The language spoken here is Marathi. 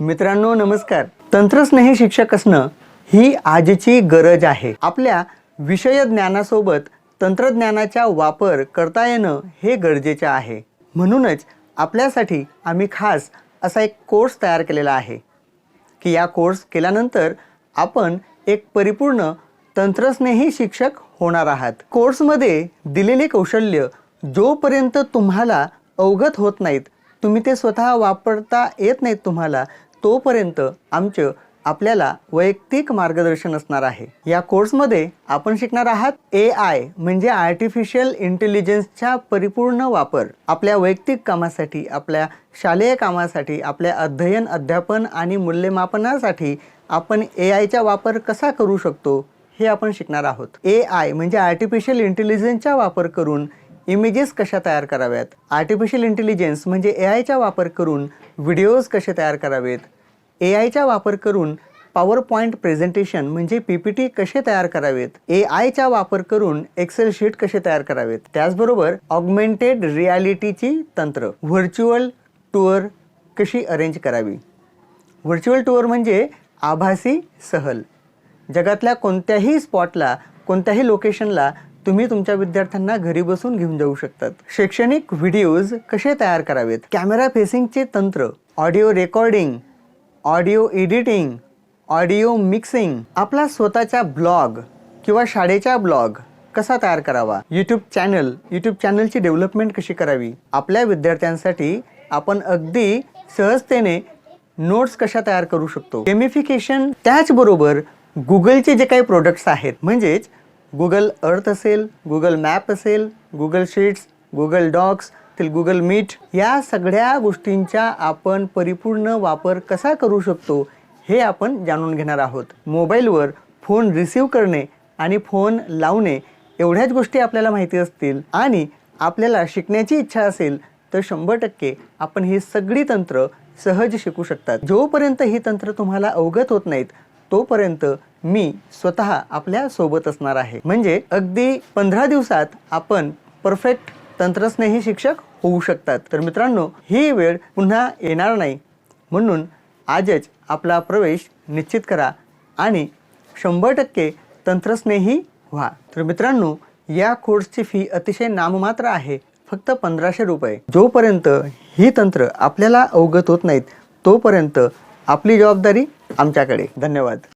मित्रांनो नमस्कार. तंत्रस्नेही शिक्षक असणं ही आजची गरज आहे. आपल्या विषय ज्ञानासोबत तंत्रज्ञानाचा वापर करता येणं हे गरजेचे आहे. म्हणूनच आपल्यासाठी आम्ही खास असा एक कोर्स तयार केलेला आहे. की या कोर्स केल्यानंतर आपण एक परिपूर्ण तंत्रस्नेही शिक्षक होणार आहात. कोर्समध्ये दिलेले कौशल्य जोपर्यंत तुम्हाला अवगत होत नाहीत तुम्ही ते स्वतः वापरता येत नाहीत तुम्हाला तोपर्यंत आमचं आपल्याला वैयक्तिक मार्गदर्शन असणार आहे. या कोर्समध्ये आपण शिकणार आहात ए आय म्हणजे आर्टिफिशियल इंटेलिजन्सचा परिपूर्ण वापर. आपल्या वैयक्तिक कामासाठी आपल्या शालेय कामासाठी आपल्या अध्ययन अध्यापन आणि मूल्यमापनासाठी आपण ए आयचा वापर कसा करू शकतो हे आपण शिकणार आहोत. ए आय म्हणजे आर्टिफिशियल इंटेलिजन्सचा वापर करून इमेजेस कशा तयार कराव्यात? आर्टिफिशियल इंटेलिजन्स म्हणजे ए आयचा वापर करून व्हिडिओज कसे तयार करावेत? ए आयचा वापर करून पॉवर पॉईंट प्रेझेंटेशन म्हणजे पी पी टी कसे तयार करावेत? ए आयचा वापर करून एक्सेल शीट कसे तयार करावेत? त्याचबरोबर ऑगमेंटेड रियालिटीची तंत्र व्हर्च्युअल टूअर कशी अरेंज करावी? व्हर्च्युअल टूअर म्हणजे आभासी सहल. जगातल्या कोणत्याही स्पॉटला कोणत्याही लोकेशनला तुम्ही तुमच्या विद्यार्थ्यांना घरी बसून घेऊन जाऊ शकतात. शैक्षणिक व्हिडिओज कसे तयार करावेत? कॅमेरा फेसिंगचे तंत्र audio recording audio editing audio mixing आपला स्वतःचा ब्लॉग किंवा शाळेचा ब्लॉग कसा तयार करावा? यूट्यूब चॅनल यूट्यूब चॅनलची डेव्हलपमेंट कशी करावी? आपल्या विद्यार्थ्यांसाठी आपण अगदी सहजतेने नोट्स कशा तयार करू शकतो? गेमिफिकेशन त्याचबरोबर गुगलचे जे काही प्रोडक्ट्स आहेत म्हणजेच गुगल अर्थ असेल गुगल मॅप असेल गुगल शीट्स गुगल डॉक्स तील गुगल मीट या सगळ्या गोष्टींचा आपण परिपूर्ण वापर कसा करू शकतो हे आपण जाणून घेणार आहोत. मोबाईलवर फोन रिसीव करणे आणि फोन लावणे एवढ्याच गोष्टी आपल्याला माहिती असतील आणि आपल्याला शिकण्याची इच्छा असेल तर शंभर टक्के आपण ही सगळी तंत्र सहज शिकू शकतात. जोपर्यंत ही तंत्र तुम्हाला अवगत होत नाहीत तोपर्यंत मी स्वतः आपल्यासोबत असणार आहे. म्हणजे अगदी पंधरा दिवसात आपण परफेक्ट तंत्रस्नेही शिक्षक होऊ शकतात. तर मित्रांनो ही वेळ पुन्हा येणार नाही. म्हणून आजच आपला प्रवेश निश्चित करा आणि शंभर टक्के तंत्रस्नेही व्हा. तर मित्रांनो या कोर्सची फी अतिशय नाममात्र आहे. फक्त पंधराशे रुपये. जोपर्यंत ही तंत्र आपल्याला अवगत होत नाहीत तोपर्यंत आपली जबाबदारी आमच्याकडे. धन्यवाद.